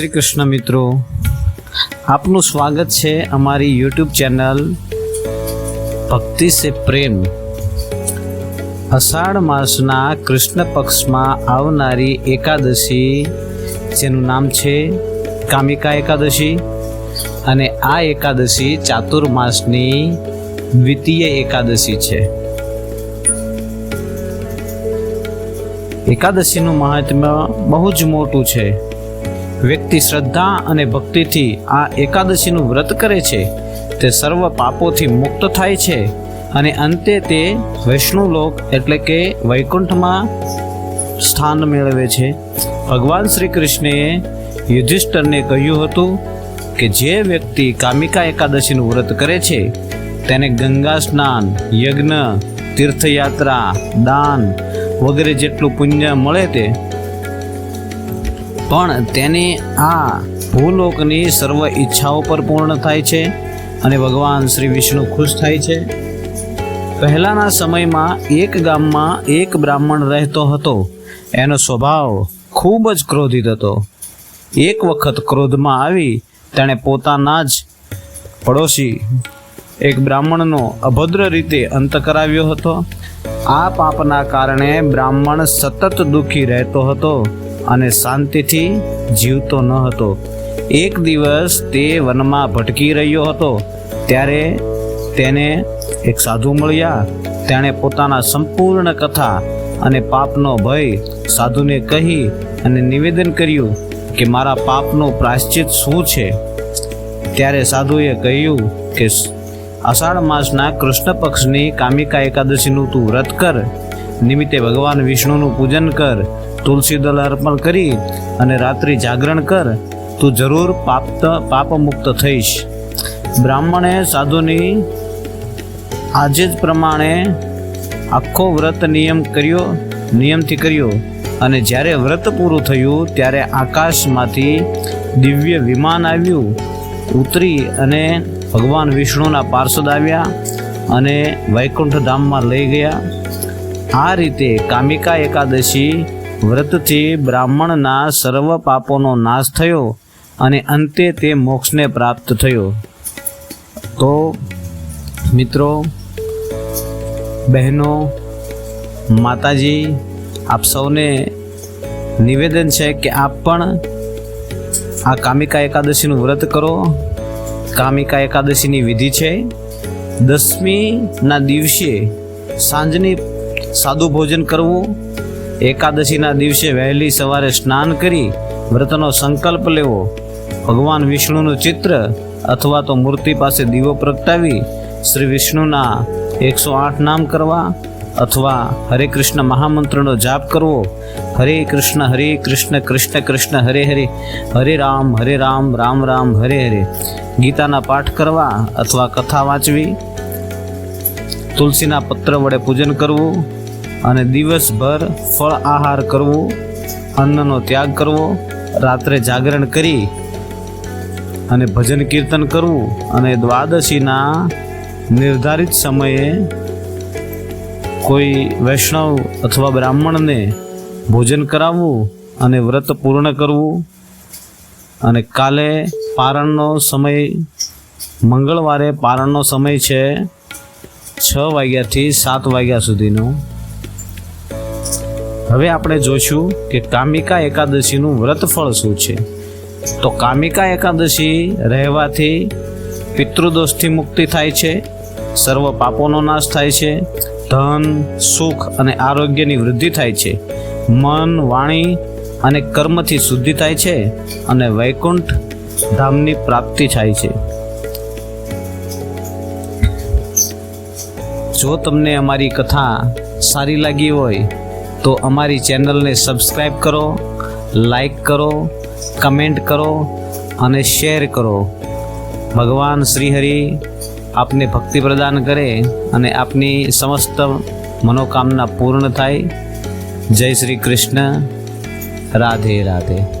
શ્રી કૃષ્ણ મિત્રો. આપનું સ્વાગત છે અમારી યુટ્યુબ ચેનલ ભક્તિ સે પ્રેમ. અષાઢ માસના કૃષ્ણ પક્ષમાં આવનારી એકાદશી, જેનું નામ છે કામિકા એકાદશી અને આ એકાદશી ચાતુર્માસની દ્વિતીય એકાદશી છે. એકાદશીનું મહાત્મ્ય બહુ જ મોટું છે. વ્યક્તિ શ્રદ્ધા અને ભક્તિથી આ એકાદશીનું વ્રત કરે છે, તે સર્વ પાપોથી મુક્ત થાય છે અને અંતે તે વૈષ્ણુલોક એટલે કે વૈકુંઠમાં સ્થાન મેળવે છે. ભગવાન શ્રી કૃષ્ણએ યુધિષ્ઠરને કહ્યું હતું કે જે વ્યક્તિ કામિકા એકાદશીનું વ્રત કરે છે, તેને ગંગા સ્નાન, યજ્ઞ, તીર્થયાત્રા, દાન વગેરે જેટલું પુણ્ય મળે તે પણ તેની આ ભૂલોકની સર્વ ઈચ્છાઓ પર પૂર્ણ થાય છે અને ભગવાન શ્રી વિષ્ણુ ખુશ થાય છે. પહેલાના સમયમાં એક ગામમાં એક બ્રાહ્મણ રહેતો હતો. એનો સ્વભાવ ખૂબ જ ક્રોધિત હતો. એક વખત ક્રોધમાં આવી તેણે પોતાના જ પડોશી એક બ્રાહ્મણનો અભદ્ર રીતે અંત કરાવ્યો હતો. આ પાપના કારણે બ્રાહ્મણ સતત દુઃખી રહેતો હતો. અને શાંતિથી જીવતો ન હતો. એક દિવસ તે વનમાં ભટકી રહ્યો હતો. ત્યારે તેને એક સાધુ મળ્યા. તેણે પોતાના સંપૂર્ણ કથા અને પાપનો ભય સાધુને કહી અને નિવેદન કર્યું કે મારા પાપનું પ્રાશ્ચિત શું છે? ત્યારે સાધુએ કહ્યું કે અષાઢ માસના કૃષ્ણ પક્ષની કામિકા એકાદશીનું તું વ્રત કર. નિમિત્તે ભગવાન વિષ્ણુનું પૂજન કર. તુલસી દલ અર્પણ કરી અને રાત્રિ જાગરણ કર, તું જરૂર પાપ પાપમુક્ત થઈશ. બ્રાહ્મણે સાધુની આજે જ પ્રમાણે આખો વ્રત નિયમ કર્યો, નિયમથી કર્યો અને જ્યારે વ્રત પૂરું થયું ત્યારે આકાશમાંથી દિવ્ય વિમાન આવ્યું, ઉતરી અને ભગવાન વિષ્ણુના પાર્ષદ આવ્યા અને વૈકુંઠ ધામમાં લઈ ગયા. આ રીતે કામિકા એકાદશી વ્રતથી બ્રાહ્મણના સર્વ પાપોનો નાશ થયો અને અંતે તે મોક્ષને પ્રાપ્ત થયો. તો મિત્રો, બહેનો, માતાજી, આપ સૌને નિવેદન છે કે આપ પણ આ કામિકા એકાદશીનું વ્રત કરો. કામિકા એકાદશીની વિધિ છે, દસમીના દિવસે સાંજની સાદું ભોજન કરવું. એકાદશીના દિવસે વહેલી સવારે સ્નાન કરી વ્રતનો સંકલ્પ લેવો. ભગવાન વિષ્ણુનું ચિત્ર અથવા તો મૂર્તિ પાસે દીવો પ્રગટાવી શ્રી વિષ્ણુના એકસો આઠ નામ કરવા અથવા હરે કૃષ્ણ મહામંત્રનો જાપ કરવો. હરે કૃષ્ણ હરે કૃષ્ણ કૃષ્ણ કૃષ્ણ, હરે હરે હરે રામ હરે રામ રામ રામ, હરે હરે. ગીતાના પાઠ કરવા અથવા કથા વાંચવી. તુલસીના પત્ર વડે પૂજન કરવું. અને દિવસભર ફળ આહાર કરવું, અન્નનો ત્યાગ કરવો, રાત્રે જાગરણ કરી અને ભજન કીર્તન કરવું અને દ્વાદશીના નિર્ધારિત સમયે કોઈ વૈષ્ણવ અથવા બ્રાહ્મણને ભોજન કરાવવું અને વ્રત પૂર્ણ કરવું અને કાલે પારણનો સમય, મંગળવારે પારણનો સમય છે છ વાગ્યાથી સાત વાગ્યા સુધીનો. હવે આપણે જોઈશું કે કામિકા એકાદશીનું વ્રત ફળ શું છે. તો કામિકા એકાદશી રહેવાથી પિતૃદોષથી મુક્તિ થાય છે, સર્વ પાપોનો નાશ થાય છે, ધન, સુખ અને આરોગ્યની વૃદ્ધિ થાય છે, મન, વાણી અને કર્મથી શુદ્ધિ થાય છે અને વૈકુંઠ ધામની પ્રાપ્તિ થાય છે. જો તમને અમારી કથા સારી લાગી હોય તો અમારી ચેનલને સબસ્ક્રાઈબ કરો લાઈક કરો, કમેન્ટ કરો અને શેર કરો. ભગવાન શ્રીહરિ આપને ભક્તિ પ્રદાન કરે અને આપની સમસ્ત મનોકામના પૂર્ણ થાય. જય શ્રી કૃષ્ણ. રાધે રાધે.